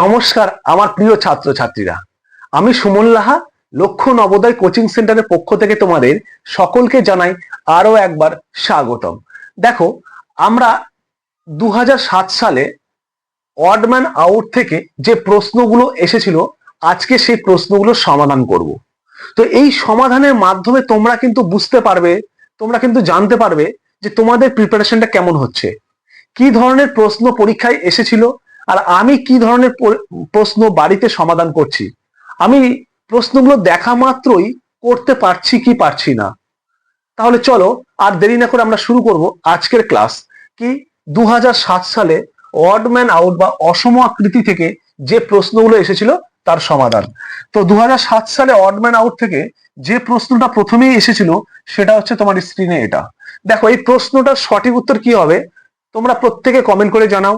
নমস্কার, আমার প্রিয় ছাত্রছাত্রীরা। আমি সুমন লাহা, লক্ষ্য নবোদয় কোচিং সেন্টারের পক্ষ থেকে তোমাদের সকলকে জানাই আরও একবার স্বাগতম। দেখো, আমরা দু হাজার সাত সালে অডম্যান আউট থেকে যে প্রশ্নগুলো এসেছিল, আজকে সেই প্রশ্নগুলো সমাধান করব। তো এই সমাধানের মাধ্যমে তোমরা কিন্তু বুঝতে পারবে, তোমরা কিন্তু জানতে পারবে যে তোমাদের প্রিপারেশনটা কেমন হচ্ছে। কি ধরনের প্রশ্ন পরীক্ষায় এসেছিল আর আমি কি ধরনের প্রশ্ন বাড়িতে সমাধান করছি? আমি প্রশ্নগুলো দেখা মাত্রই করতে পারছি কি পারছি না। তাহলে চলো আর দেরি না করে আমরা শুরু করব আজকের ক্লাস। কি দু হাজার সাত সালে অডম্যান আউট বা অসম আকৃতি থেকে যে প্রশ্নগুলো এসেছিল তার সমাধান। তো দু হাজার সাত সালে অডম্যান আউট থেকে যে প্রশ্নটা প্রথমেই এসেছিল সেটা হচ্ছে তোমার স্ক্রিনে এটা। দেখো এই প্রশ্নটার সঠিক উত্তর কি হবে? তোমরা প্রত্যেকে কমেন্ট করে জানাও।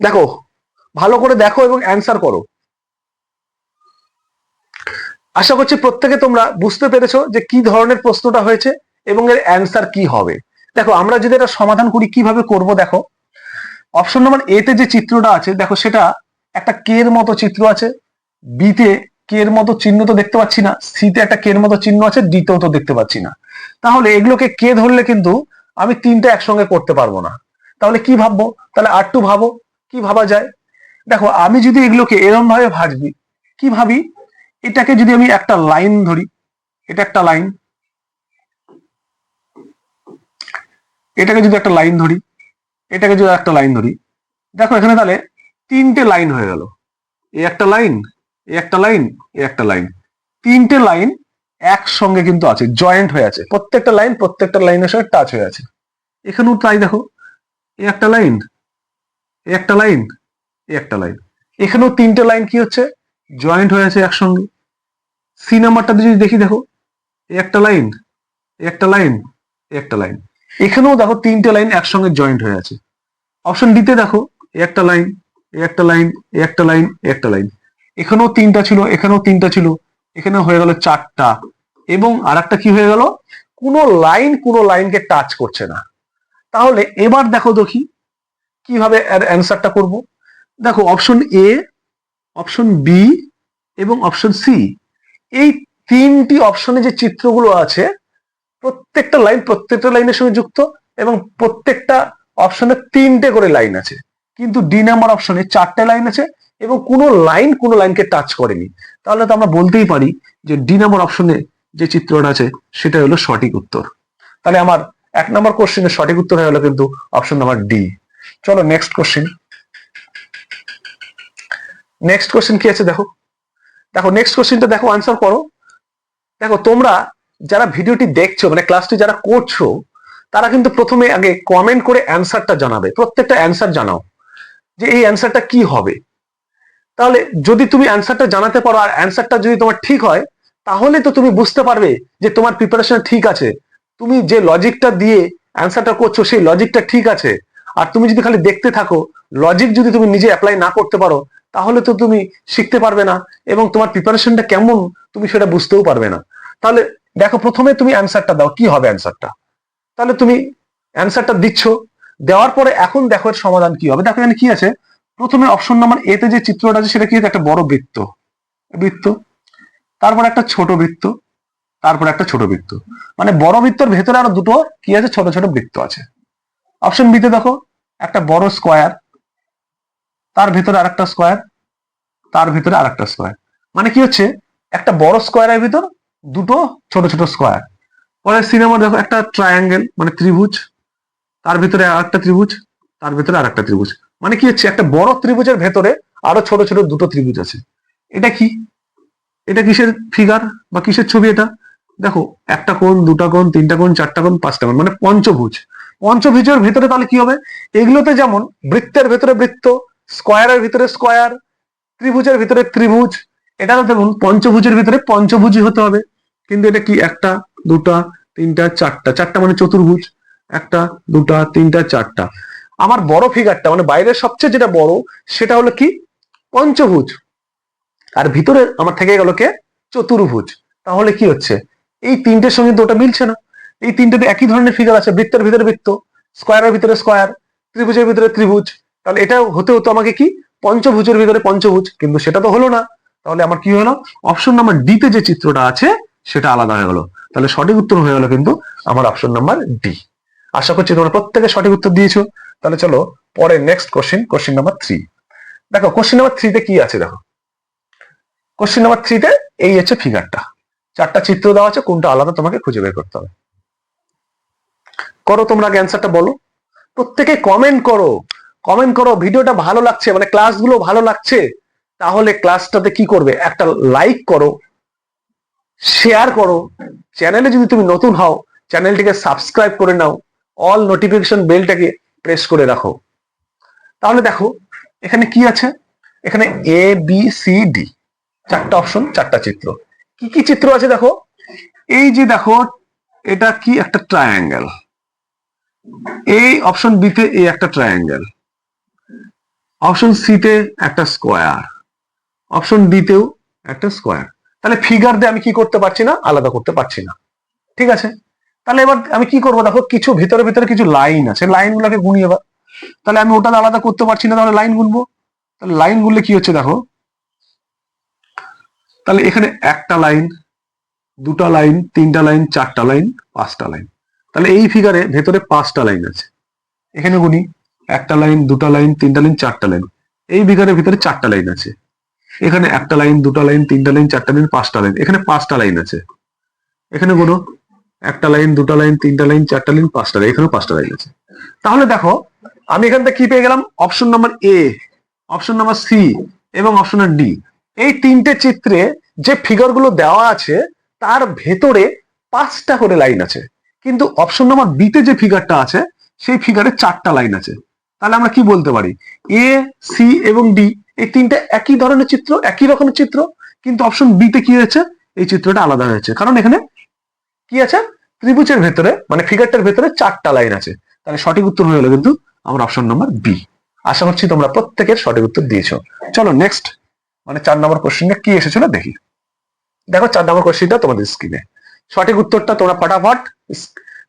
দেখো, ভালো করে দেখো এবং অ্যান্সার করো। আশা করছি প্রত্যেকে তোমরা বুঝতে পেরেছ যে কি ধরনের প্রশ্নটা হয়েছে এবং এর অ্যান্সার কি হবে। দেখো, আমরা যদি এটা সমাধান করি, কীভাবে করব দেখো? অপশন নাম্বার এ তে যে চিত্রটা আছে, দেখো সেটা একটা কে এর মতো চিত্র আছে। বি তে কে এর মতো চিহ্ন তো দেখতে পাচ্ছি না। সি তে একটা কে এর মতো চিহ্ন আছে তেও তো দেখতে পাচ্ছি না। তাহলে এগুলোকে কে ধরলে কিন্তু আমি তিনটা একসঙ্গে করতে পারব না। তাহলে কি ভাববো? তাহলে আর টু ভাবো। কি ভাবা যায়? দেখো, আমি যদি এগুলোকে এরম ভাবে ভাজবি, কি ভাবি? এটাকে যদি আমি একটা লাইন ধরি, এটা একটা লাইন, এটাকে যদি একটা লাইন ধরি, এটাকে যদি একটা লাইন ধরি, দেখো এখানে তাহলে তিনটে লাইন হয়ে গেল। এ একটা লাইন, এ একটা লাইন, এ একটা লাইন। তিনটে লাইন একসঙ্গে কিন্তু আছে, জয়েন্ট হয়ে আছে। প্রত্যেকটা লাইন প্রত্যেকটা লাইনের সঙ্গে টাচ হয়ে আছে। এখানেও তাই দেখো, এ একটা লাইন একটা লাইন একটা লাইন। এখানেও তিনটে লাইন কি হচ্ছে? জয়েন্ট হয়ে আছে একসঙ্গে। সি নাম্বারটা যদি দেখি, দেখো। একটা লাইন একটা লাইন একটা লাইন। এখানেও দেখো তিনটে লাইন একসঙ্গে জয়েন্ট হয়ে আছে। অপশন ডিতে দেখো, একটা লাইন একটা লাইন একটা লাইন একটা লাইন। এখানেও তিনটা ছিল, এখানেও তিনটা ছিল। এখানে হয়ে গেল চারটা। এবং আর একটা কি হয়ে গেল? কোনো লাইন কোনো লাইনকে টাচ করছে না। তাহলে এবার দেখো দেখি কীভাবে এর অ্যান্সারটা করব? দেখো অপশন এ অপশন বি এবং অপশন সি এই তিনটি অপশনে যে চিত্রগুলো আছে, প্রত্যেকটা লাইন প্রত্যেকটা লাইনের সঙ্গে যুক্ত এবং প্রত্যেকটা অপশনে তিনটে করে লাইন আছে। কিন্তু ডি নাম্বার অপশনে চারটে লাইন আছে এবং কোনো লাইন কোনো লাইনকে টাচ করেনি। তাহলে তো আমরা বলতেই পারি যে ডি নাম্বার অপশনে যে চিত্রটা আছে, সেটা হলো সঠিক উত্তর। তাহলে আমার এক নম্বর কোশ্চেনের সঠিক উত্তর হয়ে গেলো কিন্তু অপশন নাম্বার ডি চলো নেক্সট কোশ্চেন নেক্সট কোশ্চেন কি আছে দেখো? দেখো নেক্সট কোশ্চেনটা দেখো আনসার করো। দেখো, তোমরা যারা ভিডিওটি দেখছ মানে ক্লাসটি যারা করছ, তারা কিন্তু প্রথমে আগে কমেন্ট করে অ্যান্সারটা জানাবে। প্রত্যেকটা অ্যান্সার জানাও, যে এই অ্যান্সারটা কি হবে? তাহলে যদি তুমি অ্যান্সারটা জানাতে পারো, আর অ্যান্সারটা যদি তোমার ঠিক হয়, তাহলে তো তুমি বুঝতে পারবে যে তোমার প্রিপারেশন ঠিক আছে। তুমি যে লজিকটা দিয়ে অ্যান্সারটা করছ, সেই লজিকটা ঠিক আছে। আর তুমি যদি খালি দেখতে থাকো লজিক যদি তুমি নিজে অ্যাপ্লাই না করতে পারো, তাহলে তো তুমি শিখতে পারবে না এবং তোমার প্রিপারেশনটা কেমন তুমি সেটা বুঝতেও পারবে না। তাহলে দেখো, প্রথমে তুমি অ্যান্সারটা দাও, কি হবে অ্যান্সারটা তাহলে তুমি অ্যান্সারটা দিচ্ছ, দেওয়ার পরে এখন দেখো এর সমাধান কি হবে। দেখো এখানে কি আছে? প্রথমে অপশন নাম্বার এতে যে চিত্রটা আছে, সেটা কি? একটা বড় বৃত্ত। বৃত্ত। তারপর একটা ছোট বৃত্ত। তারপর একটা ছোট বৃত্ত। মানে বড় বৃত্তর ভেতরে আরও দুটো কি আছে? ছোট ছোট বৃত্ত আছে। অপশন বিতে দেখো, একটা বড় স্কোয়ার তার ভেতরে আরেকটা স্কোয়ার তার ভিতরে আরেকটা স্কোয়ার মানে কি হচ্ছে? একটা বড় স্কোয়ারের ভিতর দুটো ছোট ছোট স্কোয়ার পরে সিনেমা দেখো, একটা ট্রায়াঙ্গেল মানে ত্রিভুজ, তার ভিতরে আরেকটা ত্রিভুজ, তার ভিতরে আরেকটা ত্রিভুজ। মানে কি হচ্ছে? একটা বড় ত্রিভুজের ভেতরে আরও ছোট ছোট দুটো ত্রিভুজ আছে। এটা কি? এটা কিসের ফিগার বা কিসের ছবি এটা? দেখো, একটা কোণ, দুটা কোণ, তিনটা কোণ, চারটা কোণ, পাঁচটা কোণ মানে পঞ্চভুজ। পঞ্চভুজের ভিতরে তাহলে কি হবে? এগুলোতে যেমন বৃত্তের ভেতরে বৃত্ত স্কোয়ারের ভিতরে স্কোয়ার ত্রিভুজের ভিতরে ত্রিভুজ এটা দেখুন পঞ্চভুজের ভিতরে পঞ্চভুজই হতে হবে। কিন্তু এটা কি? একটা, দুটা, তিনটা, চারটা। চারটা মানে চতুর্ভুজ। একটা, দুটা, তিনটা, চারটা। আমার বড় ফিগারটা মানে বাইরের সবচেয়ে যেটা বড়, সেটা হলো কি? পঞ্চভুজ। আর ভিতরে আমার থেকে গেল কে? চতুর্ভুজ। তাহলে কি হচ্ছে? এই তিনটের সঙ্গে তো ওটা মিলছে না। এই তিনটেতে একই ধরনের ফিগার আছে, বৃত্তের ভিতরে বৃত্ত স্কোয়ারের ভিতরে স্কোয়ার ত্রিভুজের ভিতরে ত্রিভুজ। তাহলে এটা হতে হতো আমাকে কি? পঞ্চভুজের ভিতরে পঞ্চভুজ, কিন্তু সেটা তো হলো না। তাহলে আমার কি হলো? অপশন নাম্বার ডি তে যে চিত্রটা আছে, সেটা আলাদা হয়ে গেল। তাহলে সঠিক উত্তর হয়ে গেল কিন্তু আমার অপশন নাম্বার ডি আশা করছি তোমরা প্রত্যেকে সঠিক উত্তর দিয়েছ। তাহলে চলো পরে next question question number three দেখো কোশ্চেন নাম্বার থ্রিতে কি আছে দেখো? কোশ্চেন নাম্বার থ্রিতে এই হচ্ছে ফিগারটা চারটা চিত্র দেওয়া আছে, কোনটা আলাদা তোমাকে খুঁজে বের করতে হবে। করো তোমরা আগে অ্যান্সারটা বলো। প্রত্যেকে কমেন্ট করো। কমেন্ট করো, ভিডিওটা ভালো লাগছে মানে ক্লাসগুলো ভালো লাগছে, তাহলে ক্লাসটাতে কি করবে? একটা লাইক করো শেয়ার করো। চ্যানেলে যদি তুমি নতুন হও চ্যানেলটিকে সাবস্ক্রাইব করে নাও অল নোটিফিকেশন বেলটাকে প্রেস করে রাখো। তাহলে দেখো, এখানে কি আছে? এখানে এ বি সি ডি চারটা অপশন চারটা চিত্র। কি কি চিত্র আছে দেখো? এই যে দেখো, এটা কি? একটা ট্রায়াঙ্গেল এই অপশন বিতে এই একটা ট্রায়াঙ্গেল অপশন সিতে একটা স্কোয়ার অপশন ডিতেও একটা স্কোয়ার তাহলে ফিগার দিয়ে আমি কি করতে পারছি না? আলাদা করতে পারছি না। ঠিক আছে? তাহলে এবার আমি কি করব? দেখো, কিছু ভিতরে ভিতরে কিছু লাইন আছে। লাইন গুলাকে গুনি এবার। তাহলে আমি ওটা আলাদা করতে পারছি না, তাহলে লাইন গুনবো। তাহলে লাইন গুনলে কি হচ্ছে দেখো? তাহলে এখানে একটা লাইন দুটা লাইন তিনটা লাইন চারটা লাইন পাঁচটা লাইন তাহলে এই ফিগারে ভেতরে পাঁচটা লাইন আছে। এখানে গুনি, একটা লাইন দুটা লাইন তিনটা লাইন চারটা লাইন এই ফিগারের ভিতরে চারটা লাইন আছে। এখানে একটা লাইন দুটা লাইন তিনটা লাইন চারটা লাইন পাঁচটা লাইন এখানে পাঁচটা লাইন আছে। এখানে গুনো, একটা লাইন দুটা লাইন তিনটা লাইন চারটা লাইন পাঁচটা লাইন এখানে পাঁচটা লাইন আছে। তাহলে দেখো, আমি এখান থেকে কি পেয়ে গেলাম? Option number A option number C এবং অপশন ডি এই তিনটে চিত্রে যে ফিগারগুলো দেওয়া আছে, তার ভেতরে পাঁচটা করে লাইন আছে। কিন্তু অপশন নাম্বার বিতে যে ফিগারটা আছে, সেই ফিগারে চারটা লাইন আছে। তাহলে আমরা কি বলতে পারি? এ সি এবং ডি এই তিনটা একই ধরনের চিত্র, একই রকমের চিত্র, কিন্তু অপশন বিতে কি হয়েছে? এই চিত্রটা আলাদা হয়েছে। কারণ এখানে কি আছে? ত্রিভুজের ভেতরে মানে ফিগারটার ভেতরে চারটা লাইন আছে। তাহলে সঠিক উত্তর হয়ে গেলো কিন্তু আমার অপশন নাম্বার বি আশা করছি তোমরা প্রত্যেকের সঠিক উত্তর দিয়েছ। চলো নেক্সট মানে চার নম্বর কোশ্চেনটা কি এসেছিল দেখি। দেখো চার নম্বর কোশ্চেনটা তোমাদের স্ক্রিনে সঠিক উত্তরটা তোমরা ফটাফট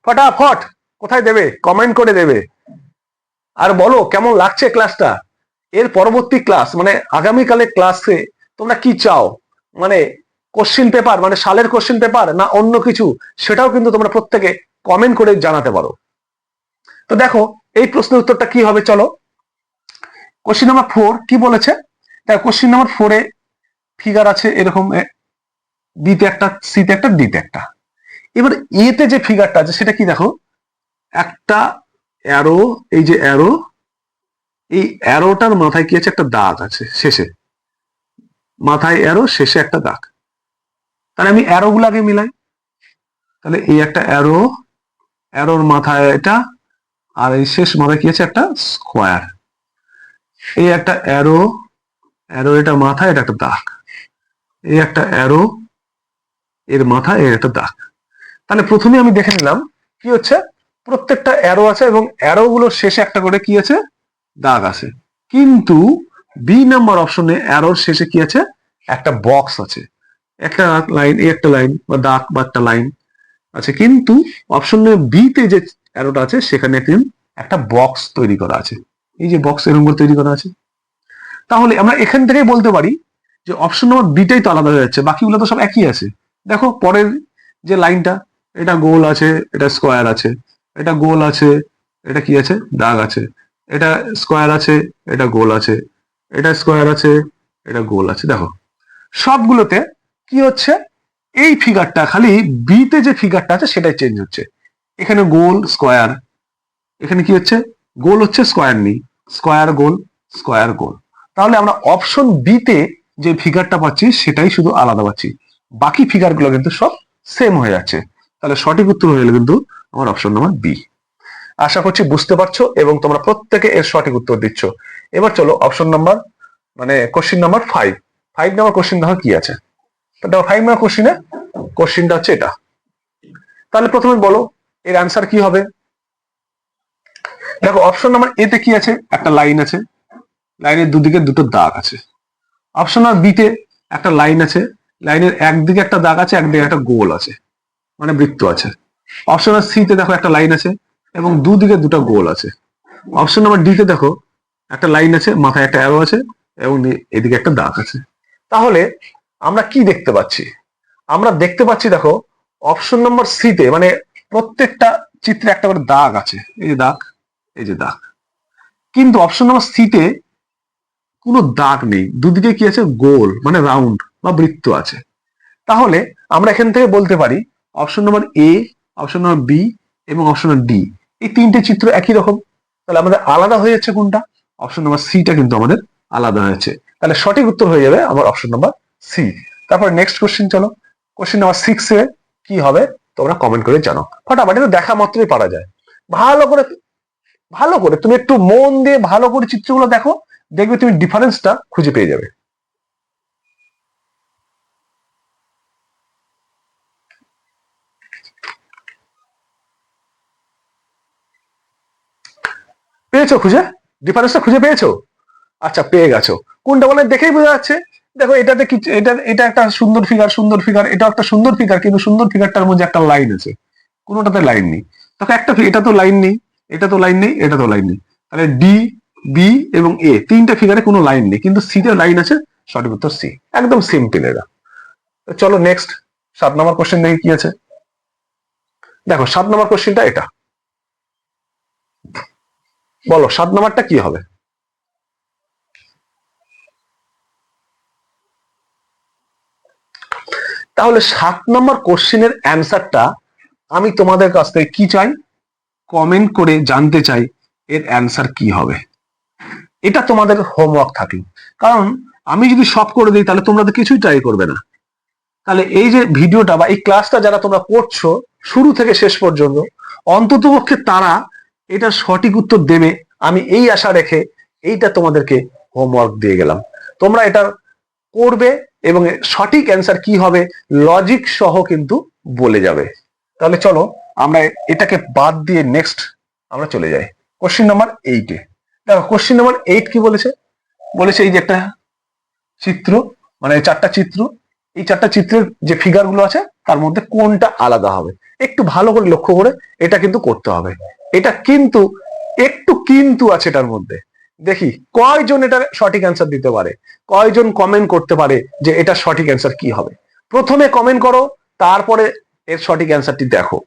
ফটাফট কোথায় দেবে? কমেন্ট করে দেবে। আর বলো, কেমন লাগছে ক্লাসটা এর পরবর্তী ক্লাস মানে আগামীকালের ক্লাসে তোমরা কি চাও? মানে কোশ্চিন পেপার মানে সালের কোশ্চিন পেপার না অন্য কিছু? সেটাও কিন্তু তোমরা প্রত্যেকে কমেন্ট করে জানাতে পারো। তো দেখো, এই প্রশ্নের উত্তরটা কি হবে চলো? কোশ্চিন নাম্বার ফোর কি বলেছে? কোশ্চিন নাম্বার ফোরে ফিগার আছে এরকম বিতে একটা সিতে একটা ডিতে একটা। এবার এতে যে ফিগারটা আছে, সেটা কি দেখো? একটা অ্যারো এই যে অ্যারো এই অ্যারোটার মাথায় কি আছে? একটা দাগ আছে, শেষে। মাথায় অ্যারো শেষে একটা দাগ। তাহলে আমি অ্যারো গুলাকে মিলাই। তাহলে এই একটা অ্যারো অ্যারোর মাথায় এটা, আর এই শেষ মাথায় কি আছে? একটা স্কোয়ার এই একটা অ্যারো অ্যারো এটা মাথায় এটা একটা দাগ। এই একটা অ্যারো এর মাথায় এর একটা দাগ। তাহলে প্রথমে আমি দেখে নিলাম কি হচ্ছে? প্রত্যেকটা অ্যারো আছে এবং অ্যারো গুলোর শেষে একটা করে কি আছে? দাগ আছে। কিন্তু বি নাম্বার অপশনে অ্যারোর শেষে কি আছে? একটা বক্স আছে। একটা লাইন এই একটা লাইন বা দাগ বা একটা লাইন আছে। কিন্তু অপশনে বি তে যে অ্যারোটা আছে, সেখানে কিন্তু একটা বক্স তৈরি করা আছে। এই যে বক্স এরকম করে তৈরি করা আছে। তাহলে আমরা এখান থেকেই বলতে পারি যে অপশন নম্বর বিটাই তো আলাদা হয়ে যাচ্ছে, বাকিগুলো তো সব একই আছে। দেখো পরের যে লাইনটা, এটা গোল আছে, এটা স্কোয়ার আছে, এটা গোল আছে, এটা কি আছে? দাগ আছে, এটা স্কোয়ার আছে, এটা গোল আছে, এটা স্কোয়ার আছে, এটা গোল আছে। দেখো, সবগুলোতে কি হচ্ছে? এই ফিগারটা খালি বিতে যে ফিগারটা আছে, সেটাই চেঞ্জ হচ্ছে। এখানে গোল, স্কোয়ার। এখানে কি হচ্ছে? গোল হচ্ছে স্কোয়ার নেই। স্কোয়ার গোল স্কোয়ার গোল। তাহলে আমরা অপশন বিতে যে ফিগারটা পাচ্ছি, সেটাই শুধু আলাদা পাচ্ছি। বাকি ফিগারগুলো কিন্তু সব সেম হয়ে যাচ্ছে তাহলে সঠিক উত্তর হয়ে গেল কিন্তু আমার অপশন নাম্বার বি আশা করছি বুঝতে পারছ এবং তোমরা প্রত্যেকে এর সঠিক উত্তর দিচ্ছ। এবার চলো অপশন নাম্বার মানে question number five five number question দেখো কি আছে? ফাইভ নাম্বার কোশ্চিনে কোশ্চিনটা হচ্ছে এটা। তাহলে প্রথমে বলো, এর অ্যান্সার কি হবে? দেখো অপশন নাম্বার এতে কি আছে? একটা লাইন আছে। লাইনের দুদিকে দুটো দাগ আছে। অপশন নাম্বার বিতে একটা লাইন আছে। লাইনের একদিকে একটা দাগ আছে, একদিকে একটা গোল আছে মানে বৃত্ত আছে। অপশন নাম্বার সিতে দেখো একটা লাইন আছে এবং দুদিকে দুটো গোল আছে। অপশন নাম্বার ডি তে দেখো একটা লাইন আছে, মাথায় একটা অ্যারো আছে এবং এদিকে একটা দাগ আছে। তাহলে আমরা কি দেখতে পাচ্ছি? আমরা দেখতে পাচ্ছি দেখো অপশন নাম্বার সি তে মানে প্রত্যেকটা চিত্রে একটা করে দাগ আছে। এই যে দাগ, এই যে দাগ। কিন্তু অপশন নাম্বার সি তে কোনো দাগ নেই। দুদিকে কি আছে? গোল মানে রাউন্ড বা বৃত্ত আছে। তাহলে আমরা এখান থেকে বলতে পারি option number A option number B এবং অপশন নাম্বার ডি এই তিনটে চিত্র একই রকম। তাহলে আমাদের আলাদা হয়ে যাচ্ছে কোনটা? অপশন নাম্বার সিটা কিন্তু আমাদের আলাদা হয়েছে। তাহলে সঠিক উত্তর হয়ে যাবে আমার অপশন নাম্বার সি তারপর নেক্সট কোশ্চেন চলো। কোশ্চেন নাম্বার সিক্স এ কি হবে? তোমরা কমেন্ট করে জানো। ফটাফট এটা দেখা মাত্রই পারা যায়। ভালো করে ভালো করে তুমি একটু মন দিয়ে ভালো করে চিত্রগুলো দেখো। দেখবে তুমি ডিফারেন্সটা খুঁজে পেয়ে যাবে। পেয়েছ খুঁজে? ডিফারেন্সটা খুঁজে পেয়েছ? আচ্ছা পেয়ে গেছো। কোনটা বলে দেখেই বোঝা যাচ্ছে। দেখো, এটাতে কি এটা এটা একটা সুন্দর ফিগার সুন্দর ফিগার এটা একটা সুন্দর ফিগার কিন্তু সুন্দর ফিগারটার মধ্যে একটা লাইন আছে। কোনোটাতে লাইন নেই। দেখো, একটা এটা তো লাইন নেই, এটা তো লাইন নেই, এটা তো লাইন নেই। তাহলে ডি বি এবং এ তিনটা ফিগারে কোনো লাইন নেই, কিন্তু সি তে লাইন আছে, সঠিক উত্তর সি একদম সিম্পল এটা চলো নেক্সট সাত নম্বর কোশ্চেন দেখি কি আছে। দেখো, সাত নম্বর কোশ্চেনটা এটা। বলো, সাত নম্বরটা কি হবে? তাহলে সাত নম্বর কোশ্চেনের অ্যান্সারটা আমি তোমাদের কাছ থেকে কি চাই? কমেন্ট করে জানতে চাই এর অ্যান্সার কি হবে। এটা তোমাদের হোমওয়ার্ক থাকল। কারণ আমি যদি সব করে দিই, তাহলে তোমরা তো কিছুই ট্রাই করবে না। তাহলে এই যে ভিডিওটা বা এই ক্লাসটা যারা তোমরা করছ, শুরু থেকে শেষ পর্যন্ত, অন্ততপক্ষে তারা এটা সঠিক উত্তর দেবে। আমি এই আশা রেখে এইটা তোমাদেরকে হোমওয়ার্ক দিয়ে গেলাম। তোমরা এটা করবে এবং সঠিক অ্যান্সার কি হবে লজিক সহ কিন্তু বলে যাবে। তাহলে চলো আমরা এটাকে বাদ দিয়ে নেক্সট আমরা চলে যাই। কোশ্চেন নাম্বার এইটে দেখো কোশ্চেন নাম্বার এইট কি বলেছে? বলেছে এই যে একটা চিত্র মানে চারটা চিত্র। এই চারটা চিত্রের যে ফিগারগুলো আছে, তার মধ্যে কোনটা আলাদা হবে? একটু ভালো করে লক্ষ্য করে এটা কিন্তু করতে হবে। এটা কিন্তু, একটু কিন্তু আছে এটার মধ্যে। দেখি, কয়জন এটার সঠিক অ্যান্সার দিতে পারে? কয়জন কমেন্ট করতে পারে যে এটা সঠিক অ্যান্সার কি হবে? প্রথমে কমেন্ট করো, তারপরে এর সঠিক অ্যান্সারটি দেখো।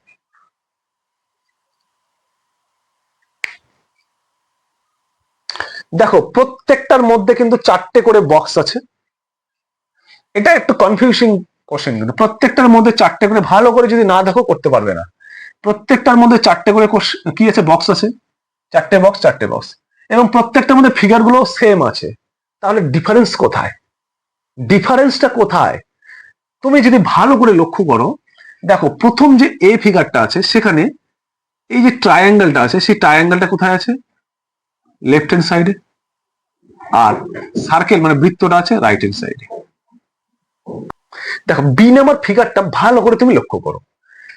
দেখো, প্রত্যেকটার মধ্যে কিন্তু চারটে করে বক্স আছে। এটা একটু কনফিউজিং কোশ্চেন প্রত্যেকটার মধ্যে চারটে করে ভালো করে যদি না দেখো, করতে পারবে না। প্রত্যেকটার মধ্যে চারটে করে কি আছে বক্স আছে? চারটে বক্স চারটে বক্স এবং প্রত্যেকটার মধ্যে ফিগারগুলো সেম আছে। তাহলে ডিফারেন্স কোথায়? ডিফারেন্সটা কোথায়? তুমি যদি ভালো করে লক্ষ্য করো, দেখো, প্রথম যে এ ফিগারটা আছে, সেখানে এই যে ট্রায়াঙ্গেলটা আছে, সেই ট্রায়াঙ্গেলটা কোথায় আছে? লেফট হ্যান্ড সাইডে আর সার্কেল মানে বৃত্তটা আছে রাইট হ্যান্ড সাইডে দেখো বি নাম্বার ফিগারটা ভালো করে তুমি লক্ষ্য করো।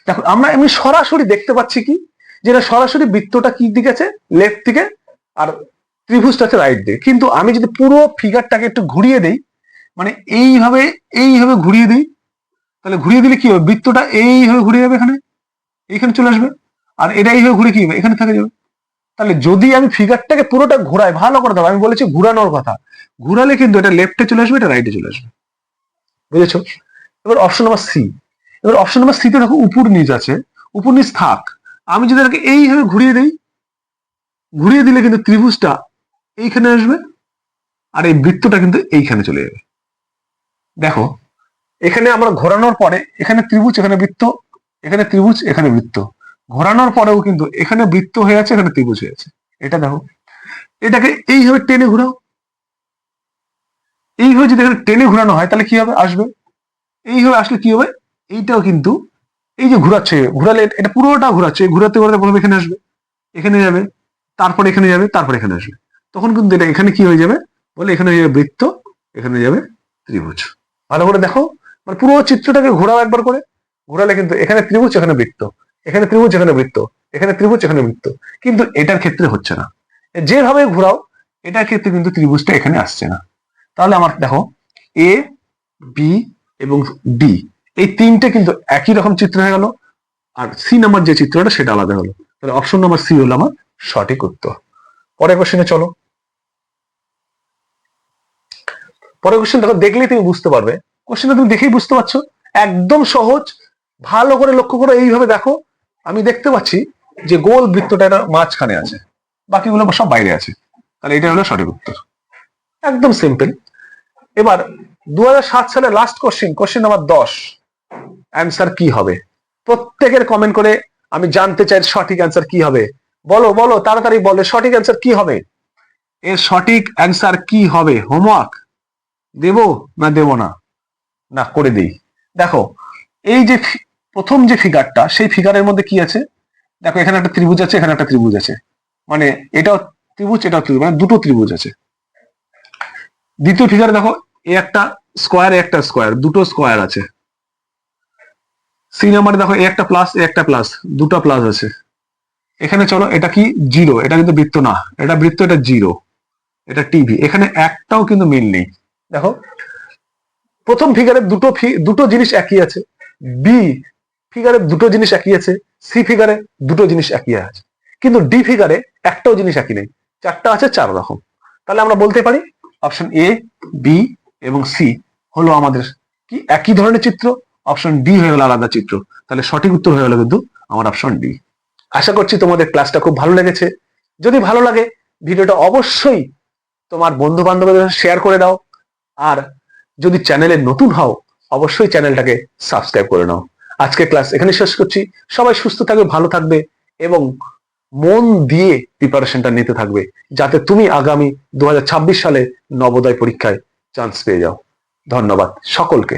দেখো, আমরা এমনি সরাসরি দেখতে পাচ্ছি কি? যেটা সরাসরি বৃত্তটা কি দিকে আছে? লেফট দিকে, আর ত্রিভুজটা আছে রাইট দিকে। কিন্তু আমি যদি পুরো ফিগারটাকে একটু ঘুরিয়ে দেই মানে এইভাবে এইভাবে ঘুরিয়ে দিই, তাহলে ঘুরিয়ে দিলে কি হবে? বৃত্তটা এইভাবে ঘুরে যাবে এখানে, এইখানে চলে আসবে, আর এটা এইভাবে ঘুরে কি হবে? এখানে থেকে যাবে। তাহলে যদি আমি ফিগারটাকে পুরোটা ঘোরাই, ভালো করে দেবো আমি বলেছি ঘুরানোর কথা। ঘুরালে কিন্তু এটা লেফটে চলে আসবে, এটা রাইটে চলে আসবে। বুঝেছ? এবার অপশন নাম্বার সি এবার অপশন নাম্বার সিতে দেখো উপর নিচ আছে, উপর নিচ থাক। আমি যদি এটাকে এইভাবে ঘুরিয়ে দিই, ঘুরিয়ে দিলে কিন্তু ত্রিভুজটা এইখানে আসবে আর এই বৃত্তটা কিন্তু এইখানে চলে যাবে। দেখো, এখানে আমরা ঘোরানোর পরে এখানে ত্রিভুজ, এখানে বৃত্ত, এখানে ত্রিভুজ, এখানে বৃত্ত। ঘোরানোর পরেও কিন্তু এখানে বৃত্ত হয়ে আছে, এখানে ত্রিভুজ হয়ে আছে। এটা দেখো, এটাকে এইভাবে টেনে ঘোরাও। এইভাবে যদি এখানে টেনে ঘোরানো হয়, তাহলে কি হবে? আসবে। এইভাবে আসলে কি হবে? এইটাও কিন্তু এই যে ঘোরাচ্ছে, ঘোরালে এটা পুরোটা ঘোরাচ্ছে, ঘোরাতে ঘোরাতে প্রথমে এখানে আসবে, এখানে যাবে, তারপরে এখানে যাবে, তারপরে এখানে আসবে। তখন কিন্তু এটা এখানে কি হয়ে যাবে? বলে এখানে হয়ে যাবে বৃত্ত, এখানে যাবে ত্রিভুজ। ভালো করে দেখো মানে পুরো চিত্রটাকে ঘোরাও একবার করে, ঘোরালে কিন্তু এখানে ত্রিভুজ, এখানে বৃত্ত, এখানে ত্রিভুজ, এখানে বৃত্ত, এখানে ত্রিভুজ, এখানে বৃত্ত। কিন্তু এটার ক্ষেত্রে হচ্ছে না। যেভাবে ঘোরাও, এটার ক্ষেত্রে কিন্তু ত্রিভুজটা এখানে আসছে না। তাহলে আমার দেখো এ বি এবং ডি এই তিনটে কিন্তু একই রকম চিত্র হয়ে গেল। আর সি নাম্বার যে চিত্রটা, সেটা আলাদা হলো। তাহলে অপশন নাম্বার সি হলো আমার সঠিক উত্তর। পরের কোশ্চেনে চলো। পরের কোশ্চেন দেখো, দেখলেই তুমি বুঝতে পারবে। কোশ্চেনটা তুমি দেখেই বুঝতে পারছ। একদম সহজ। ভালো করে লক্ষ্য করো, এইভাবে দেখো। আমি দেখতে পাচ্ছি যে গোল বৃত্তটা এটা মাঝখানে আছে। বাকিগুলো সব বাইরে আছে। তাহলে এটা হলো সঠিক উত্তর। একদম সিম্পল এবার দু সালে লাস্ট কোশ্চেন কোশ্চেন নাম্বার দশ। অ্যান্সার কি হবে? প্রত্যেকের কমেন্ট করে আমি জানতে চাই সঠিক অ্যান্সার কি হবে। বলো বলো, তাড়াতাড়ি বলো সঠিক অ্যান্সার কি হবে? এর সঠিক অ্যান্সার কি হবে? হোমওয়ার্ক দেব না দেব না? না, করে দিই। দেখো, এই যে প্রথম যে ফিগারটা সেই ফিগারের মধ্যে কি আছে? দেখো, এখানে একটা ত্রিভুজ আছে, এখানে একটা ত্রিভুজ আছে। মানে এটাও ত্রিভুজ এটাও ত্রিভুজ মানে দুটো ত্রিভুজ আছে। দ্বিতীয় ফিগারে দেখো, এ একটা স্কোয়ার একটা স্কোয়ার দুটো স্কোয়ার আছে। সি নাম্বারে দেখো, একটা প্লাস একটা প্লাস দুটো প্লাস আছে। এখানে চলো, এটা কি জিরো এটা কিন্তু বৃত্ত না। এটা বৃত্ত, এটা জিরো এটা টিভি এখানে একটাও কিন্তু মিল নেই। দেখো, প্রথম ফিগারে দুটো দুটো জিনিস একই আছে। বি ফিগারে দুটো জিনিস একই আছে। সি ফিগারে দুটো জিনিস একই আছে। কিন্তু ডি ফিগারে একটাও জিনিস একই নেই। চারটা আছে, চার রকম। তাহলে আমরা বলতে পারি অপশন এ বি এবং সি হলো আমাদের কি? একই ধরনের চিত্র। অপশন ডি হয়ে গেল আলাদা চিত্র। তাহলে সঠিক উত্তর হয়ে গেল কিন্তু আমার অপশন ডি আশা করছি তোমাদের ক্লাসটা খুব ভালো লেগেছে। যদি ভালো লাগে, ভিডিওটা অবশ্যই তোমার বন্ধু বান্ধবদের শেয়ার করে দাও। আর যদি চ্যানেলে নতুন হও, অবশ্যই চ্যানেলটাকে সাবস্ক্রাইব করে নাও। আজকে ক্লাস এখানে শেষ করছি। সবাই সুস্থ থাকবে, ভালো থাকবে এবং মন দিয়ে প্রিপারেশনটা নিতে থাকবে। যাতে তুমি আগামী দু হাজার ছাব্বিশ সালে নবোদয় পরীক্ষায় চান্স পেয়ে যাও। ধন্যবাদ সকলকে।